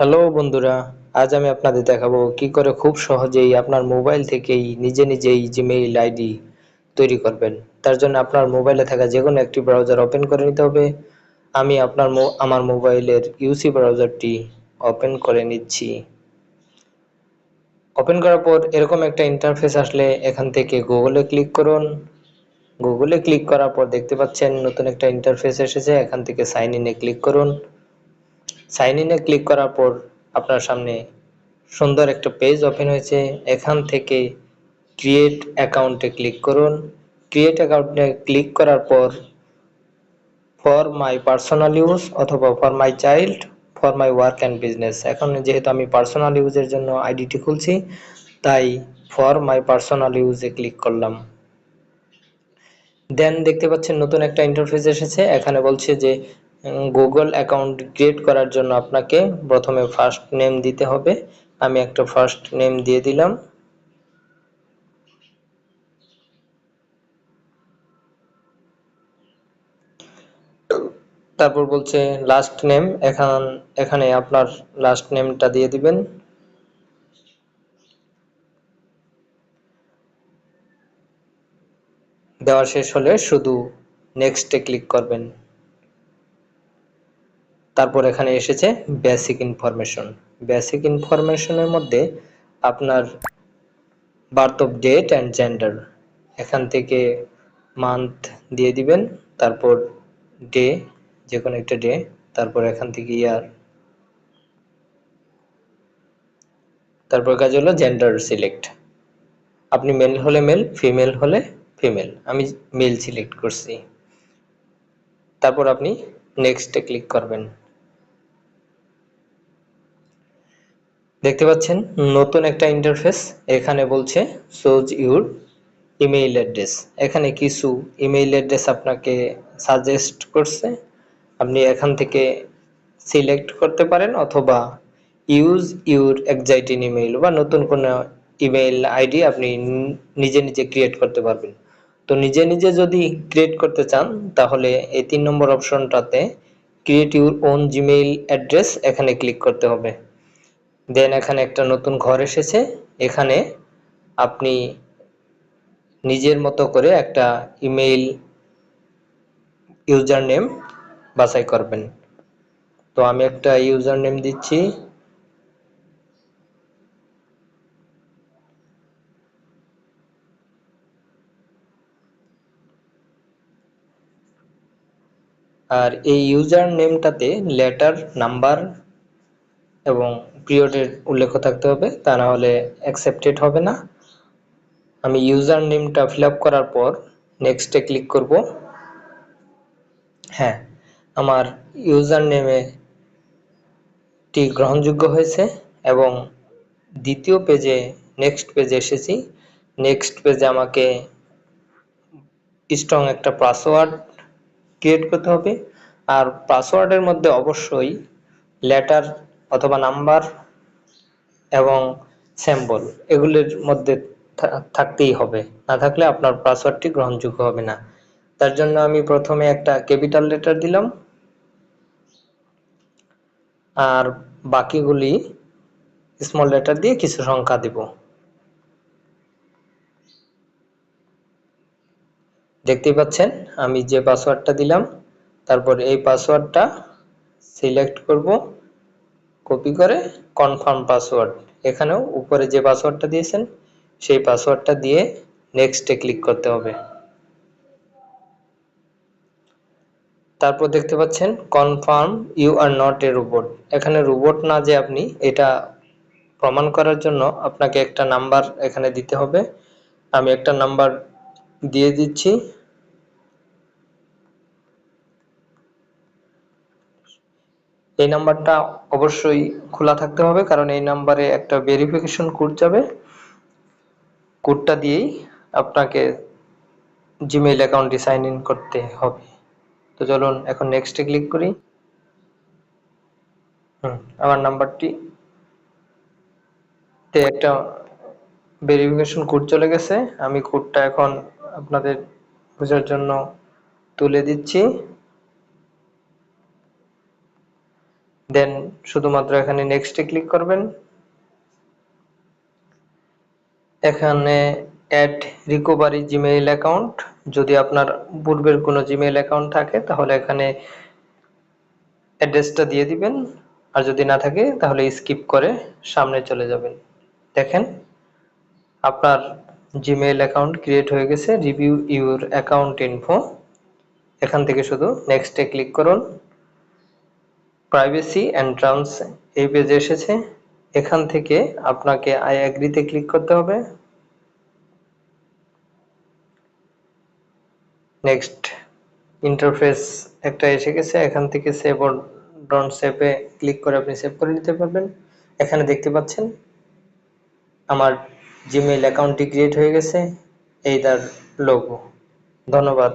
Hello বন্ধুরা, আজ আমি আপনাদের দেখাবো কি করে খুব সহজেই আপনার মোবাইল থেকেই নিজে নিজেই জিমেইল আইডি তৈরি করবেন। তার জন্য আপনার মোবাইলে থাকা যে কোনো একটি ব্রাউজার ওপেন করে নিতে হবে। আমি আপনার আমার মোবাইলের ইউসি ব্রাউজারটি ওপেন করে নিচ্ছি। ওপেন করার পর এরকম একটা ইন্টারফেস আসলে এখান থেকে গুগলে ক্লিক করুন। গুগলে ক্লিক করার পর দেখতে পাচ্ছেন নতুন একটা ইন্টারফেস এসেছে, এখান থেকে সাইন ইনে ক্লিক করুন। সাইন ইনে ক্লিক করার পর আপনার সামনে সুন্দর একটা পেজ ওপেন হয়েছে। এখান থেকে ক্রিয়েট অ্যাকাউন্টে ক্লিক করুন। ক্রিয়েট অ্যাকাউন্টে ক্লিক করার পর ফর মাই পার্সোনাল ইউজ অথবা for my child for my work and business এখন যেহেতু আমি পার্সোনাল ইউজের জন্য আইডিটি খুলছি, তাই ফর মাই পার্সোনাল ইউজে ক্লিক করলাম। দেন দেখতে পাচ্ছেন নতুন একটা ইন্টারফেস এসেছে। এখানে বলছে যে গুগল অ্যাকাউন্ট ক্রিয়েট করার জন্য আপনাকে প্রথমে ফার্স্ট নেম দিতে হবে। আমি একটা ফার্স্ট নেম দিয়ে দিলাম। তারপর বলছে লাস্ট নেম এখান, এখানে আপনার লাস্ট নেমটা দিয়ে দিবেন। দেওয়া শেষ হলে শুধু নেক্সটে ক্লিক করবেন। তারপর এখানে এসেছে বেসিক ইনফরমেশন বেসিক ইনফরমেশনের মধ্যে আপনার birth of date and gender এখান থেকে মান্থ দিয়ে দিবেন, তারপর ডে যে কোনো একটা ডে তারপর এখান থেকে ইয়ার তারপর কাজ হলো জেন্ডার সিলেক্ট আপনি মেল হলে মেল ফিমেল হলে ফিমেল আমি মেল সিলেক্ট করছি। তারপর আপনি নেক্সটে ক্লিক করবেন। দেখতে পাচ্ছেন নতুন একটা ইন্টারফেস এখানে বলছে সোজ ইউর ইমেইল অ্যাড্রেস এখানে কিছু ইমেইল অ্যাড্রেস আপনাকে সাজেস্ট করছে। আপনি এখান থেকে সিলেক্ট করতে পারেন অথবা ইউজ ইউর এক্সাইটিং ইমেইল বা নতুন কোনো ইমেইল আইডি আপনি নিজে নিজে ক্রিয়েট করতে পারবেন। তো নিজে নিজে যদি ক্রিয়েট করতে চান, তাহলে এই তিন নম্বর অপশনটাতে create your own Gmail address এখানে ক্লিক করতে হবে। দেন এখানে একটা নতুন ঘর এসেছে। এখানে আপনি নিজের মতো করে একটা ইমেইল ইউজার নেম বাছাই করবেন। তো আমি একটা ইউজার নেম দিচ্ছি। আর এই ইউজার নেমটাতে লেটার নাম্বার এবং পিরিয়ডের উল্লেখ থাকতে হবে, তা না হলে অ্যাকসেপ্টেড হবে না। আমি ইউজার নেমটা ফিল আপ করার পর নেক্সটে ক্লিক করব। হ্যাঁ আমার ইউজার নেমে টি গ্রহণযোগ্য হয়েছে এবং দ্বিতীয় পেজে নেক্সট পেজে এসেছি। নেক্সট পেজে আমাকে স্ট্রং একটা পাসওয়ার্ড ক্রিয়েট করতে হবে। আর পাসওয়ার্ডের মধ্যে অবশ্যই লেটার অথবা নাম্বার এবং স্যাম্পল এগুলির মধ্যে থাকতেই হবে। না থাকলে আপনার পাসওয়ার্ডটি গ্রহণযোগ্য হবে না। তার জন্য আমি প্রথমে একটা ক্যাপিটাল লেটার দিলাম। আর বাকিগুলি স্মল লেটার দিয়ে কিছু সংখ্যা দিব। দেখতেই পাচ্ছেন, আমি যে পাসওয়ার্ডটা দিলাম, তারপর এই পাসওয়ার্ডটা সিলেক্ট করব। কপি করে কনফার্ম পাসওয়ার্ড এখানেও উপরে যে পাসওয়ার্ডটা দিয়েছেন, সেই পাসওয়ার্ডটা দিয়ে নেক্সটে ক্লিক করতে হবে। তারপর দেখতে পাচ্ছেন confirm you are not a robot এখানে রোবট না যে আপনি, এটা প্রমাণ করার জন্য আপনাকে একটা নাম্বার এখানে দিতে হবে। আমি একটা নাম্বার দিয়ে দিচ্ছি। এই নাম্বারটা অবশ্যই খোলা থাকতে হবে, কারণ এই নাম্বারে একটা ভেরিফিকেশন কোড যাবে। কোডটা দিয়েই আপনাকে জিমেইল অ্যাকাউন্টটি সাইন ইন করতে হবে। তো চলুন এখন নেক্সটে ক্লিক করি। হুম, আমার নাম্বারটি তে একটা ভেরিফিকেশন কোড চলে গেছে। আমি কোডটা এখন আপনাদের বোঝার জন্য তুলে দিচ্ছি। দেন শুধুমাত্র এখানে নেক্সটে ক্লিক করবেন। এখানে অ্যাড রিকভারি জিমেইল অ্যাকাউন্ট যদি আপনার পূর্বের কোনো জিমেইল অ্যাকাউন্ট থাকে, তাহলে এখানে অ্যাড্রেসটা দিয়ে দিবেন। আর যদি না থাকে, তাহলে স্কিপ করে সামনে চলে যাবেন। দেখেন, আপনার জিমেইল অ্যাকাউন্ট ক্রিয়েট হয়ে গেছে। রিভিউ ইউর অ্যাকাউন্ট ইনফো এখান থেকে শুধু নেক্সটে ক্লিক করুন। প্রাইভেসি অ্যান্ড টার্মস এই পেজে এসেছে। এখান থেকে আপনাকে আই অ্যাগ্রিতে ক্লিক করতে হবে। নেক্সট ইন্টারফেস একটা এসে গেছে। এখান থেকে সেভ অর ডন্ট সেভে ক্লিক করে আপনি সেভ করে নিতে পারবেন। এখানে দেখতে পাচ্ছেন, আমার জিমেইল অ্যাকাউন্টটি ক্রিয়েট হয়ে গেছে। এই তার লোগো ধন্যবাদ।